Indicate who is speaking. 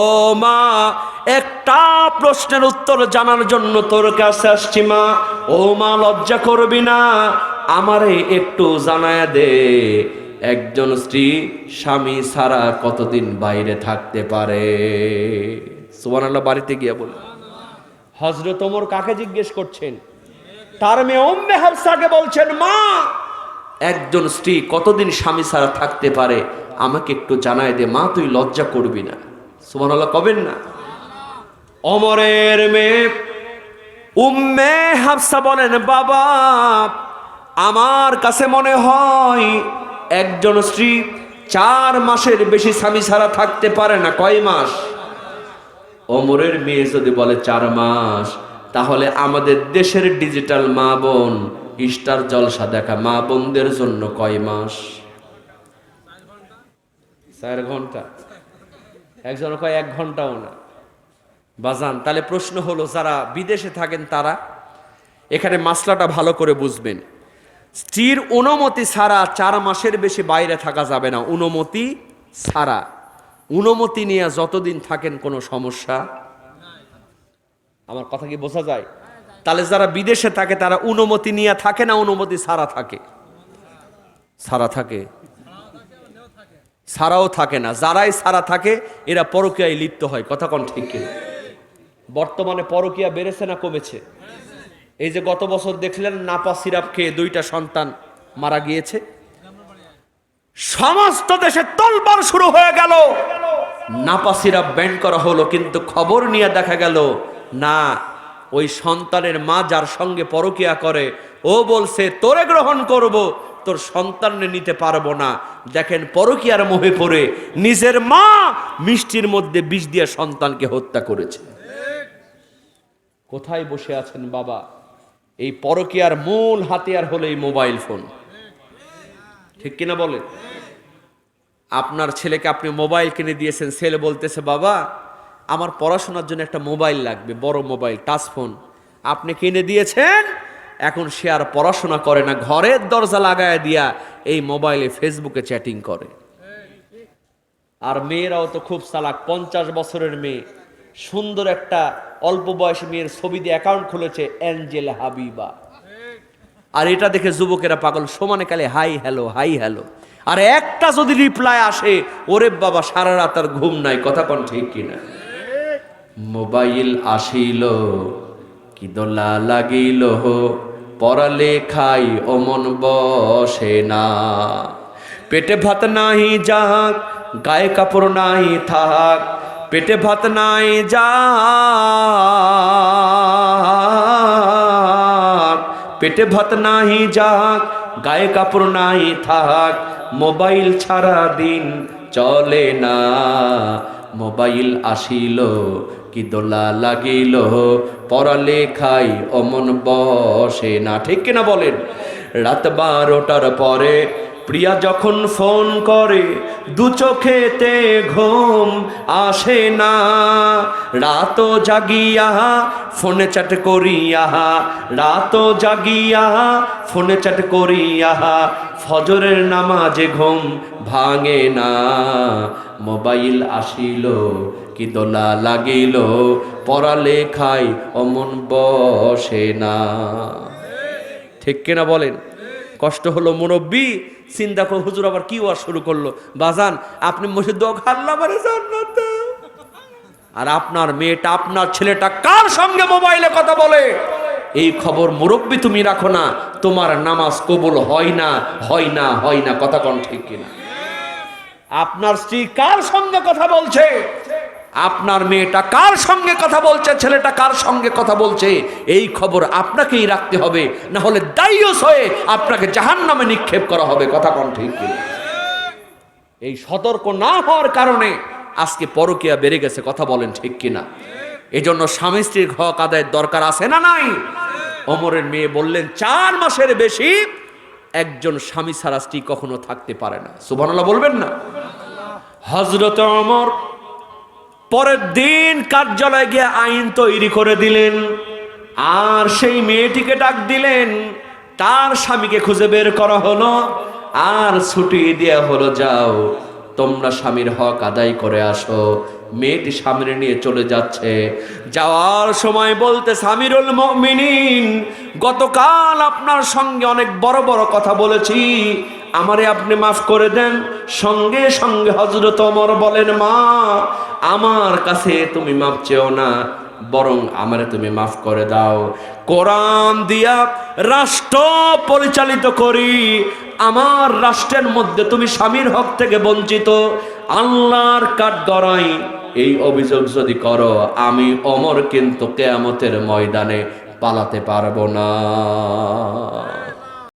Speaker 1: ও মা, একটা প্রশ্নের উত্তর জানার জন্য তোর কাছে আসছি মা। ও মা, লজ্জা করবি না, আমারে একটু জানায় দে। একজন স্ত্রী স্বামী ছাড়া কতদিন বাইরে থাকতে পারে? সুবান আল্লাহ বাড়িতে গিয়া বলে। হজরত ওমর কাকে জিজ্ঞেস করছেন? তার মেয়ে ওম্মে হাফসাকে বলছেন, মা, একজন স্ত্রী কতদিন স্বামী ছাড়া থাকতে পারে? আমাকে একটু জানায় দে। মা, তুই লজ্জা করবি না। সুমান আল্লাহ কবেন না? অমরের মেয়ে, উম্মে হাফসা বলেন, বাবা, আমার কাছে মনে হয় একজন স্ত্রী চার মাসের বেশি স্বামী ছাড়া থাকতে পারে না। কয় মাস? অমরের মেয়ে যদি বলে চার মাস, তাহলে আমাদের দেশের ডিজিটাল মা বোন ইস্টার জলসা দেখা মা বোনদের জন্য কয় মাস? চার ঘণ্টা। একজন কয়, এক ঘন্টাও না। বাজান, তাহলে প্রশ্ন হলো, যারা বিদেশে থাকেন তারা এখানে মাসলাটা ভালো করে বুঝবেন। স্ত্রীর অনুমতি ছাড়া চার মাসের বেশি বাইরে থাকা যাবে না। অনুমতি ছাড়া। অনুমতি নিয়ে যতদিন থাকেন কোনো সমস্যা আমার কথা কি বোঝা যায়? তাহলে যারা বিদেশে থাকে তারা অনুমতি নিয়ে থাকে না, অনুমতি ছাড়া থাকে? ছাড়া থাকে। ছাড়াও থাকে না। যারাই সারা থাকে, এরা পরকীয়ায় লিপ্ত হয়। কথা কোন ঠিক বর্তমানে পরকীয়া বেড়েছে না কমেছে? এই যে গত বছর দেখলেন, নাপা সিরাপ খেয়ে দুইটা সন্তান মারা গিয়েছে। সমস্ত দেশে তলবার শুরু হয়ে গেল। নাপা সিরাপ ব্যান্ড করা হলো, কিন্তু খবর নিয়ে দেখা গেল, না, ওই সন্তানের মা যার সঙ্গে পরকিয়া করে, ও বলছে, তোরে গ্রহণ করব। তোর সন্তানে নিতে পারব না। দেখেন পরকিয়ার মোহে পড়ে নিজের মা মিষ্টির মধ্যে বিষ দিয়ে সন্তানকে হত্যা করেছে। কোথায় বসে আছেন বাবা? এই পরকিয়ার মূল হাতিয়ার হলো এই মোবাইল ফোন। ঠিক কিনা বলেন? আপনার ছেলেকে আপনি মোবাইল কিনে দিয়েছেন, ছেলে বলতেছে, বাবা, আমার পড়াশোনার জন্য একটা মোবাইল লাগবে, বড় মোবাইল, টাচ ফোন। আপনি কিনে দিয়েছেন এখন সে আর পড়াশোনা করে না, ঘরের দরজা লাগায় দিয়া এই মোবাইলে ফেসবুকে চ্যাটিং করে। আর মেয়েরাও তো খুব চালাক, পঞ্চাশ বছরের মেয়ে। সুন্দর একটা অল্প বয়সী মেয়ের ছবি দিয়ে অ্যাকাউন্ট খুলেছে অ্যাঞ্জেল হাবিবা আর এটা দেখে যুবকেরা পাগল, সমানে কালে হাই হ্যালো হাই হ্যালো আর একটা যদি রিপ্লাই আসে, ওরে বাবা, সারা রাত আর ঘুম নাই। কথা কোন ঠিক কিনা? মোবাইল আসিল, কি দোলা লাগিল। পড়ালে খাই অমন বসে না। পেটে ভাত নাই যাক, গায়ে কাপড় নাই থাক, পেটে ভাত নাই যাক, পেটে ভাত নাই যাক, গায়ে কাপড় নাই থাক, মোবাইল ছাড়া দিন চলে না। মোবাইল আসিল কি দোলা লাগিল? পড়ালেখাই অমন বসে না। ঠিক কিনা বলেন? রাত বারোটার পরে প্রিয়া যখন ফোন করে, দু চোখেতে ঘুম আসে না। রাত জাগিয়া ফোনে চ্যাট করিয়া রাত জাগিয়া ফোনে চ্যাট করিয়া, ফজরের নামাজে ঘুম ভাঙে না। মোবাইল আসিল কি দোলা লাগিল পড়ালেখাই অমন বসে না। ঠিক কিনা বলেন? কষ্ট হলো মুরব্বী, চিন্তা করে হুজুর আবার কি ওয়াজ শুরু করল? বাজান, আপনি মসজিদ আর আপনার মেয়েটা, আপনার ছেলেটা কার সঙ্গে মোবাইলে কথা বলে? এই খবর মুরব্বী তুমি রাখো না, তোমার নামাজ কবুল হয় না হয় না হয় না, কথা কোন ঠিক কিনা? আপনার স্ত্রী কার সঙ্গে কথা বলছে? আপনার মেয়েটা কার সঙ্গে কথা বলছে? ছেলেটা কার সঙ্গে কথা বলছে? এই খবর আপনাকেই রাখতে হবে। না হলে দায়ীস হয়ে আপনাকে জাহান নামে নিক্ষেপ করা হবে। কথা কোন ঠিক এই সতর্ক না হওয়ার কারণে আজকে পরকিয়া বেড়ে গেছে। কথা বলেন ঠিক কিনা? এই জন্য স্বামী স্ত্রীর হক আদায়ের দরকার আছে না নাই? অমরের মেয়ে বললেন, চার মাসের বেশি একজন স্বামী ছাড়া স্ত্রী কখনো থাকতে পারে না। সুবহানাল্লাহ বলবেন না? হজরত অমর পরের দিন কার্যালয়ে গিয়ে আইন তৈরি করে দিলেন। আর সেই মেয়েটিকে ডাক দিলেন, তার স্বামীকে খুঁজে বের করা হলো, আর ছুটি দেওয়া হলো যাও। তোমরা স্বামীর হক আদায় করে আসো। মেয়েটি সামনে নিয়ে চলে যাচ্ছে। যাওয়ার সময় বলতে, সামিরুল মমিনিন, গতকাল আপনার সঙ্গে অনেক বড় বড় কথা বলেছি। আমারে আপনি মাফ করে দেন। সঙ্গে সঙ্গে হজরত অমর বলেন, মা আমার কাছে তুমি মাফ চেও না, বরং আমারে তুমি মাফ করে দাও। কোরআন দিয়া রাষ্ট্র পরিচালিত করি, আমার রাষ্ট্রের মধ্যে তুমি স্বামীর হক থেকে বঞ্চিত, আল্লাহর কাঠ গড়াই। এই অভিযোগ যদি করো, আমি অমর কিন্তু কেয়ামতের ময়দানে পালাতে পারব না।